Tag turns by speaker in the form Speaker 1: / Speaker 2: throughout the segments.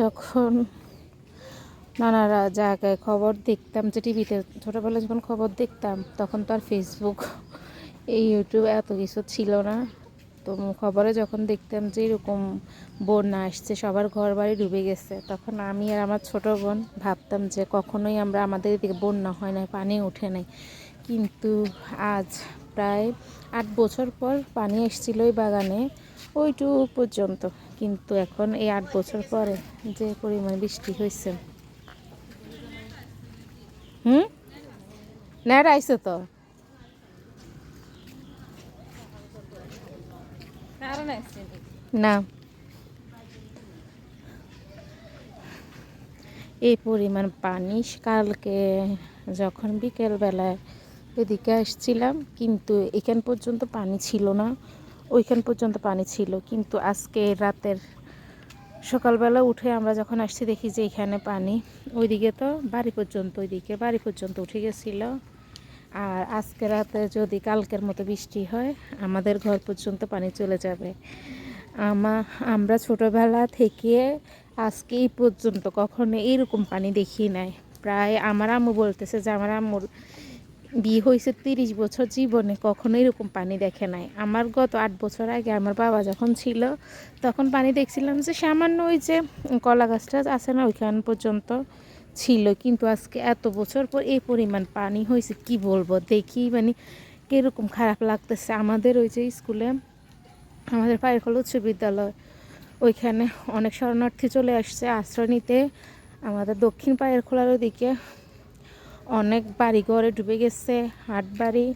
Speaker 1: যখন নানারা জায়গায় খবর দেখতাম যে টিভিতে, ছোটোবেলায় যখন খবর দেখতাম, তখন তো আর ফেসবুক এই ইউটিউব এত কিছু ছিল না। তো খবরে যখন দেখতাম যে এরকম বন্যা আসছে, সবার ঘর বাড়ি ডুবে গেছে, তখন আমি আর আমার ছোটো বোন ভাবতাম যে কখনোই আমরা আমাদের এদিকে বন্যা হয় না পানি ওঠে নাই। কিন্তু আজ প্রায় আট বছর পর পানি এসেছিল ওই বাগানে ওইটুকু পর্যন্ত। কিন্তু এখন এই আট বছর পরে যে পরিমাণ বৃষ্টি হয়েছে। হুম? না আইসো তো? না। এই পরিমাণ পানি কালকে যখন বিকেলবেলায় এদিকে আসছিলাম, কিন্তু এখান পর্যন্ত পানি ছিল না। ওইখান পর্যন্ত পানি ছিল, কিন্তু আজকে রাতের সকালবেলা উঠে আমরা যখন আসছি দেখি যে এখানে পানি। ওইদিকে তো বাড়ি পর্যন্ত, ওইদিকে বাড়ি পর্যন্ত উঠে গেছিল। আর আজকে রাতে যদি কালকের মতো বৃষ্টি হয়, আমাদের ঘর পর্যন্ত পানি চলে যাবে। আমা, আমরা ছোটোবেলা থেকে আজকে এই পর্যন্ত কখনো এইরকম পানি দেখি নাই। প্রায় আমার আম্মু বলতেছে যে, আমার আম্মুর বিয়ে হয়েছে তিরিশ বছর জীবনে কখনো এরকম পানি দেখে নাই। আমার গত আট বছর আগে আমার বাবা যখন ছিল, তখন পানি দেখছিলাম যে সামান্য ওই যে কলা গাছটা আছে না, ওইখান পর্যন্ত ছিল। কিন্তু আজকে এত বছর পর এই পরিমাণ পানি হয়েছে, কি বলব? দেখি মানে কীরকম খারাপ লাগতেছে। আমাদের ওই যে স্কুলে, আমাদের পায়েরখোল উচ্চ বিদ্যালয়, ওইখানে অনেক শরণার্থী চলে আসছে আশ্রয় নিতে। আমাদের দক্ষিণ পায়ের খোলার ওদিকে অনেক বাড়ি ঘরে ডুবে গেছে, হাট বাড়ি,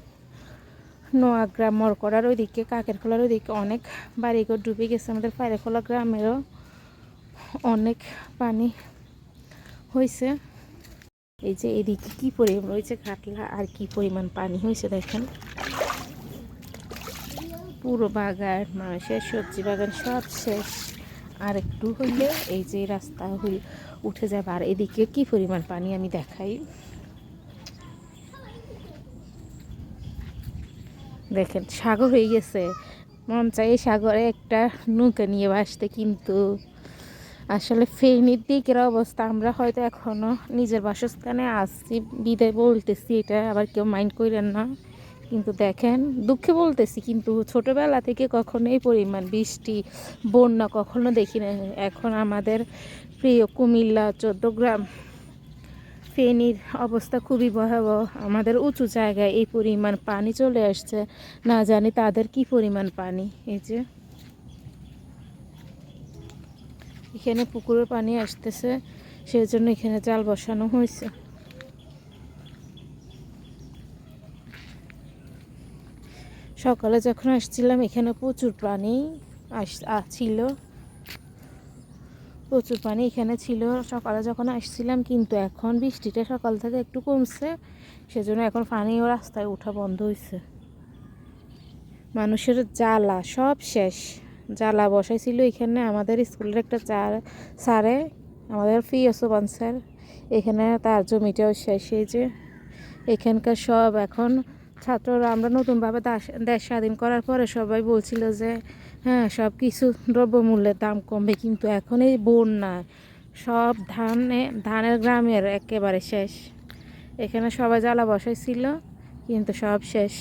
Speaker 1: নোয়াগ্রাম মরকড়ার ওইদিকে কাকের খোলার ওইদিকে অনেক বাড়িঘর ডুবে গেছে। আমাদের পায়ের খোলা গ্রামেরও অনেক পানি হয়েছে এই যে এদিকে কি পরিমাণ রয়েছে কাটলা আর কি পরিমাণ পানি হয়েছে দেখেন। পুরো বাগান, মানুষের সবজি বাগান সব শেষ। আর একটু হইলে এই যে রাস্তা উঠে যাবে। আর এদিকে কি পরিমাণ পানি আমি দেখাই। দেখেন, সাগর হয়ে গেছে। মন চাই সাগরে একটা নৌকা নিয়ে বাসতে, কিন্তু আসলে ফেনীর দিকের অবস্থা, আমরা হয়তো এখনও নিজের বাসস্থানে আসছি বিদায় বলতেছি, এটা আবার কেউ মাইন্ড করেন না। কিন্তু দেখেন, দুঃখে বলতেছি, কিন্তু ছোটোবেলা থেকে কখনো এই পরিমাণ বৃষ্টি, বন্যা কখনো দেখি না এখন আমাদের প্রিয় কুমিল্লা চোদ্দগ্রাম ফেনীর অবস্থা খুবই ভয়াবহ। আমাদের উঁচু জায়গায় এই পরিমাণ পানি চলে আসছে। না জানি তাদের কি পরিমাণ পানি। এই যে। এখানে পুকুরের পানি আসতেছে সেই জন্য এখানে জাল বসানো হয়েছে। সকালে যখন আসছিলাম, এখানে প্রচুর পানি আস ছিল। প্রচুর পানি এখানে ছিল। সকালে যখন আসছিলাম কিন্তু এখন বৃষ্টিটা সকাল থেকে একটু কমছে, সেজন্য এখন পানিও রাস্তায় ওঠা বন্ধ হয়েছে মানুষের জ্বালা সব শেষ। জ্বালা বসাইছিল এখানে আমাদের স্কুলের একটা চার, স্যারে, আমাদের ফি ওসোবান স্যার। এখানে তার জমিটাও শেষ হয়েছে এখানকার সব এখন ছাত্ররা আমরা নতুনভাবে দেশ স্বাধীন করার পরে সবাই বলছিল যে হ্যাঁ সব কিছু দ্রব্যমূল্যের দাম কমবে কিন্তু এখন এই বন্যা, সব ধানে, ধানের গ্রামের একেবারে শেষ। এখানে সবাই জ্বালা বসাইছিল, কিন্তু সব শেষ।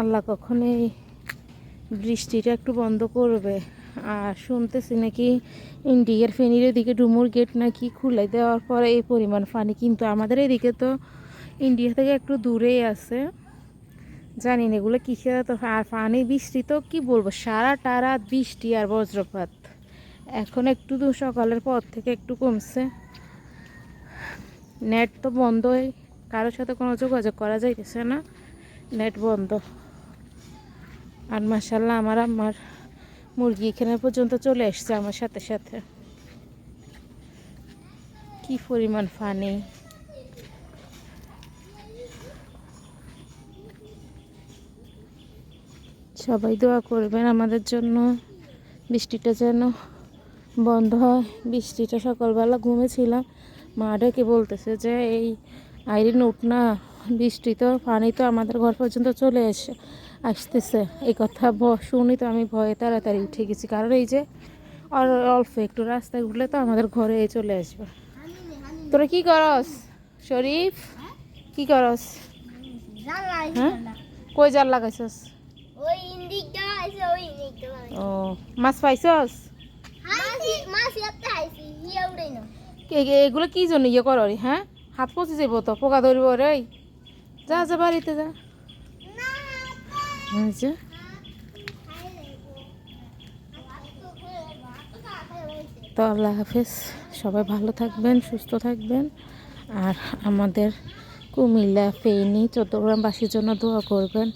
Speaker 1: আল্লাহ কখন এই বৃষ্টিটা একটু বন্ধ করবে। আর শুনতেছি নাকি ইন্ডিয়ার ফেনির এদিকে ডুমুর গেট নাকি খুলে দেওয়ার পরে এই পরিমাণ পানি, কিন্তু আমাদের এদিকে তো ইন্ডিয়া থেকে একটু দূরেই আছে। জানি না, এগুলো কিসের তো আর পানি বৃষ্টি তো কী বলব? সারা টারা বৃষ্টি আর বজ্রপাত। এখন একটু দু সকালের পর থেকে একটু কমছে। নেট তো বন্ধই কারোর সাথে কোনো যোগাযোগ করা যাইতেছে না। নেট বন্ধ। আর মাসাল্লাহ আমার আমার মুরগি এখানে পর্যন্ত চলে এসছে আমার সাথে সাথে। কি পরিমাণ পানি। সবাই দোয়া করবেন আমাদের জন্য। বৃষ্টিটা যেন বন্ধ হয়। বৃষ্টিটা সকালবেলা ঘুমেছিলাম। মা ডেকে বলতেছে যে এই আইরিন উঠ না। বৃষ্টি তো পানি তো আমাদের ঘর পর্যন্ত চলে এসে আসতেছে। এই কথা শুনি তো আমি ভয়ে তাড়াতাড়ি উঠে গেছি। কারণ এই যে আর অল্প একটু রাস্তায় উঠলে তো আমাদের ঘরে চলে আসবে। তোরা কি করস? শরীফ কি করস? হ্যাঁ? কই জাল লাগাইছস
Speaker 2: ওই ইন্দিকটা আছে ওই ইন্দিকটা
Speaker 1: ও মাছ পাইছস এগুলো কি জন্য ইয়ে করো হ্যাঁ হাত পচে যাব তো পোকা ধরব রে যা যা বাড়িতে যা যা। তো আল্লাহ হাফেজ সবাই ভালো থাকবেন সুস্থ থাকবেন আর আমাদের কুমিল্লা ফেনী চট্টগ্রামবাসীর জন্য দোয়া করবেন।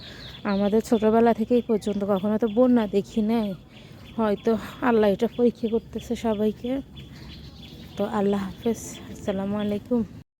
Speaker 1: আমাদের ছোটোবেলা থেকে এই পর্যন্ত কখনো তো বন্যা দেখি নাই। হয়তো আল্লাহ এটা পরীক্ষা করতেছে সবাইকে। তো আল্লাহ হাফেজ। আসসালামু আলাইকুম।